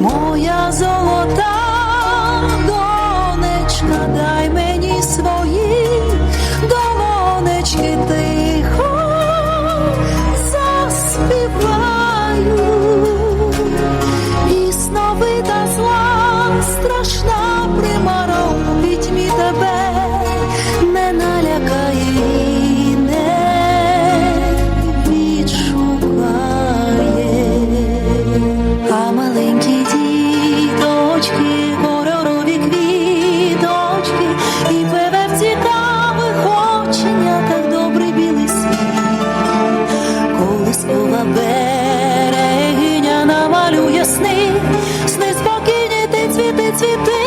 Моя золота донечка, дай мені свої домонечки ти. примаром у пітьмі тебе не налякає, відшукає, а маленькі діточки, коророві квіточки, і певе в цікавих добрий білий світ, коли слова берегиня намалює сни, сни спокійні ти цвіти цвіти.